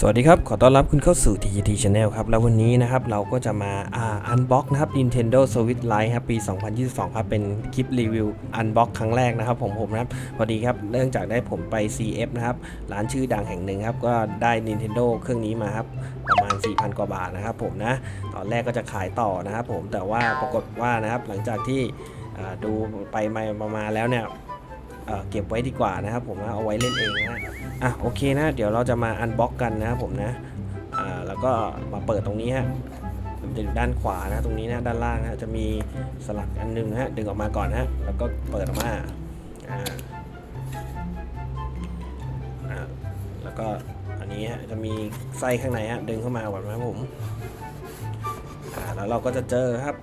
สวัสดีครับ ขอต้อนรับคุณเข้าสู่ TGT Channel ครับ แล้ววันนี้นะครับเราก็จะมาอ่าอันบ็อกนะครับ Nintendo Switch Lite ครับปี 2022 ครับ เป็นคลิปรีวิวอันบ็อกครั้งแรกนะครับ ผมผมนะครับ พอดีครับ เนื่องจากได้ผมไป CF นะครับ ร้านชื่อดังแห่งหนึ่งครับ ก็ได้ Nintendo เครื่องนี้มาครับ ประมาณ 4,000 กว่าบาทนะครับผมนะ ตอนแรกก็จะขายต่อนะครับผม แต่ว่าปรากฏว่านะครับ หลังจากที่ดูไปมามาแล้วเนี่ย เก็บไว้ดีกว่านะครับผมนะเอาไว้เล่นเองนะอะโอเคนะ เดี๋ยวเราจะมาอันบ็อกกันนะครับผมนะอ่าแล้วก็มาเปิดตรงนี้ฮะมันจะอยู่ด้านขวานะตรงนี้นะด้านล่างนะจะมีสลักอันหนึงฮะดึงออกมาก่อนนะแล้วก็เปิดออกมาอ่าแล้วก็อันนี้ฮะจะมีไส้ข้างในฮะดึงเข้ามาก่อนนะผมอ่าแล้วเราก็จะเจอครับ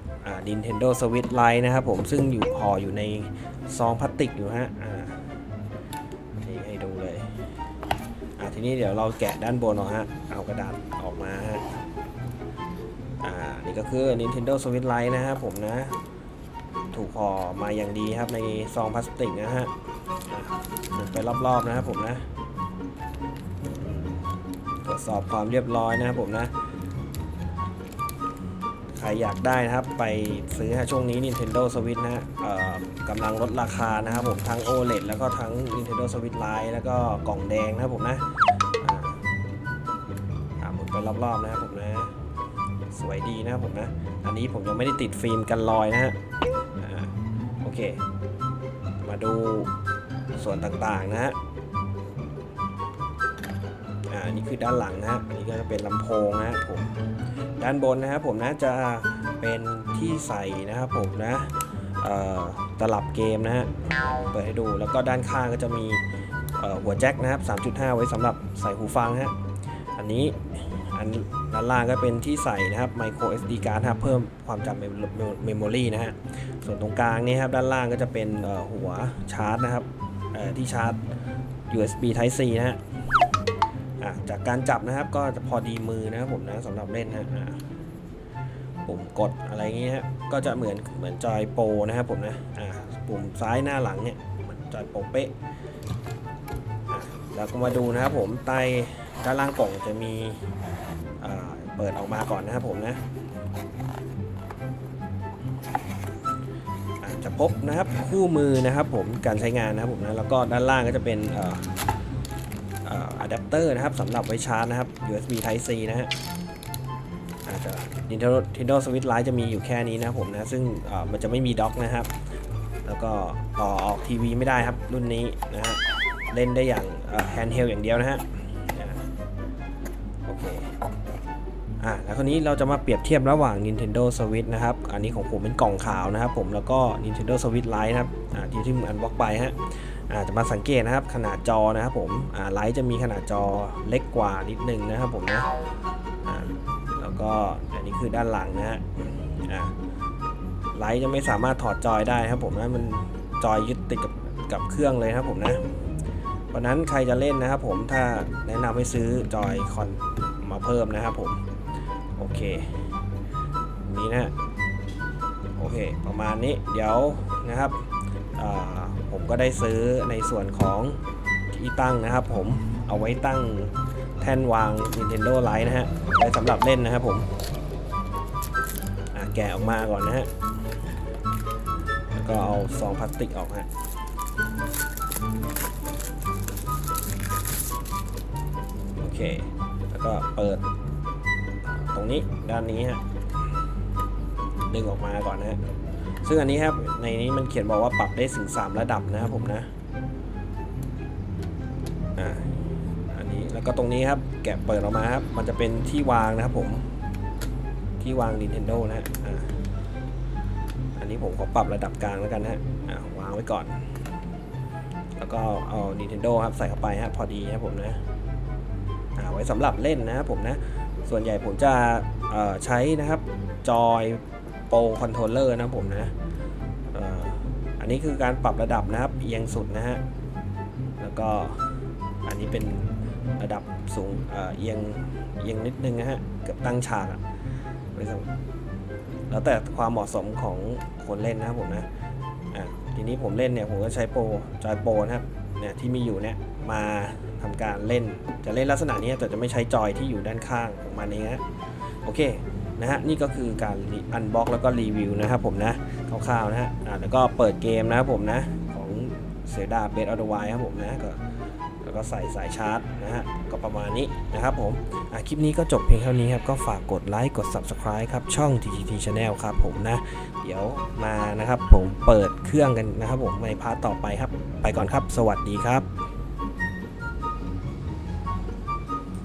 Nintendo Switch Lite นะครับผมซึ่งอยู่ห่ออยู่ในซองพลาสติกอยู่ฮะอ่านี่ให้ดูเลยอ่าทีนี้เดี๋ยวเราแกะด้านบนออกฮะเอากระดาษออกมาฮะอ่านี่ก็คือ Nintendo Switch Lite นะครับผมนะ ถูกห่อมาอย่างดีครับในซองพลาสติกนะฮะอะหมุนไปรอบๆนะครับผมนะตรวจสอบความเรียบร้อยนะครับผมนะ ใครอยากได้นะครับ ไปซื้อฮะช่วงนี้ Nintendo Switch นะฮะกำลังลดราคานะครับผมทั้ง OLED แล้วก็ทั้ง Nintendo Switch Lite แล้วก็กล่องแดงนะครับผมนะอ่าอ่าหมุนไปรอบๆนะครับผมนะ สวยดีนะครับผมนะ อันนี้ผมยังไม่ได้ติดฟิล์มกันรอยนะฮะโอเค มาดูส่วนต่างๆนะฮะ นนี้คือด้านหลังนะฮะอันนี้ก็จะเป็นลำโพงนะฮะผม ด้านบนนะครับผมนะจะเป็นที่ใส่นะครับผมนะตลับเกมนะฮะ เปิดให้ดู แล้วก็ด้านข้างก็จะมีหัวแจ็คนะครับ 3.5 ไว้สำหรับใส่หูฟังฮะ อันนี้อันด้านล่างก็เป็นที่ใส่นะครับ micro SD card นะครับเพิ่มความจำเมมโมรีนะฮะ ส่วนตรงกลางนี่ครับด้านล่างก็จะเป็นหัวชาร์จนะครับที่ชาร์จ USB Type C นะฮะ จากการจับนะครับก็จะพอดีมือนะครับผมนะสำหรับเล่นนะปุ่มกดอะไรเงี้ยก็จะเหมือนเหมือนจอยโปรนะครับผมนะปุ่มซ้ายหน้าหลังเนี่ยเหมือนจอยโปรเป๊ะแล้วก็มาดูนะครับผมใต้ด้านล่างกล่องจะมีเปิดออกมาก่อนนะครับผมนะจะพบนะครับคู่มือนะครับผมการใช้งานนะครับผมนะแล้วก็ด้านล่างก็จะเป็น แดปเตอร์นะครับสำหรับไว้ชาร์จนะครับ USB Type C นะฮะอาจจะ Nintendo Nintendo Switch Lite จะมีอยู่แค่นี้นะผมนะ ซึ่งมันจะไม่มีด็อกนะครับ แล้วก็ต่อออกทีวีไม่ได้ครับ รุ่นนี้นะฮะเล่นได้อย่างแฮนด์เฮลอย่างเดียวนะฮะโอเค อะแล้วคราวนี้เราจะมาเปรียบเทียบระหว่าง Nintendo Switch นะครับ อันนี้ของผมเป็นกล่องขาวนะครับ ผมแล้วก็ Nintendo Switch Lite นะครับอ่าที่ที่ผมอันบล็อกไปฮะอ่าจะมาสังเกตนะครับขนาดจอนะครับผมอ่าไลท์จะมีขนาดจอเล็กกว่านิดนึงนะครับผมนะอ่าแล้วก็อันนี้คือด้านหลังนะฮะอ่าไลท์จะไม่สามารถถอดจอยได้ครับผมนะมันจอยยึดติดกับกับเครื่องเลยครับผมนะเพราะนั้นใครจะเล่นนะครับผมถ้าแนะนำให้ซื้อจอยคอนมาเพิ่มนะครับผม โอเค นี่นะ โอเค ประมาณนี้ เดี๋ยวนะครับ ผมก็ได้ซื้อในส่วนของที่ตั้งนะครับผม เอาไว้ตั้งแท่นวาง Nintendo Lite นะฮะไว้สำหรับเล่นนะครับผมแกะออกมาก่อนนะฮะ แล้วก็เอาซองพลาสติกออกฮะโอเค แล้วก็เปิด ตรงนี้ด้านนี้ฮะดึงออกมาก่อนนะฮะซึ่งอันนี้ครับในนี้มันเขียนบอกว่าปรับได้ถึง 3 ระดับนะครับผมนะอ่าอันนี้แล้วก็ตรงนี้ครับแกะเปิดออกมาครับมันจะเป็นที่วางนะครับผมที่วาง Nintendo นะฮะอ่าอันนี้ผมขอปรับระดับกลางแล้วกันนะฮะอ่าวางไว้ก่อน แล้วก็เอา Nintendo ครับใส่เข้าไปฮะพอดีครับผมนะอ่าไว้สำหรับเล่นนะครับผมนะ ส่วนใหญ่ผมจะใช้นะครับจอยโปรคอนโทรลเลอร์นะผมนะอ,อันนี้คือการปรับระดับนะครับเอียงสุดนะฮะแล้วก็อันนี้เป็นระดับสูงเอียงเอียงนิดนึงนะฮะเกือบตั้งฉากอะแล้วแต่ความเหมาะสมของคนเล่นนะครับผมนะอะทีนี้ผมเล่นเนี่ยผมก็ใช้โปรจอยโปรนะครับเนี่ยที่มีอยู่เนี่ยมา ทำการเล่น จะเล่นลักษณะนี้แต่จะไม่ใช้จอยที่อยู่ด้านข้างของมันเองโอเคนะฮะนี่ก็คือการอันบ็อกแล้วก็รีวิวนะครับผมนะคร่าวๆนะฮะแล้วก็เปิดเกมนะครับผมนะของเซดาเบสออโตไวครับผมนะก็แล้วก็ใส่สายชาร์จนะฮะก็ประมาณนี้นะครับผมคลิปนี้ก็จบเพียงเท่านี้ครับ ก็ฝากกดไลค์กด Subscribe ครับ ช่อง TTT Channel ครับผมนะ เดี๋ยวมานะครับผมเปิดเครื่องกันนะครับผมในพาร์ทต่อไปครับ ไปก่อนครับ สวัสดีครับ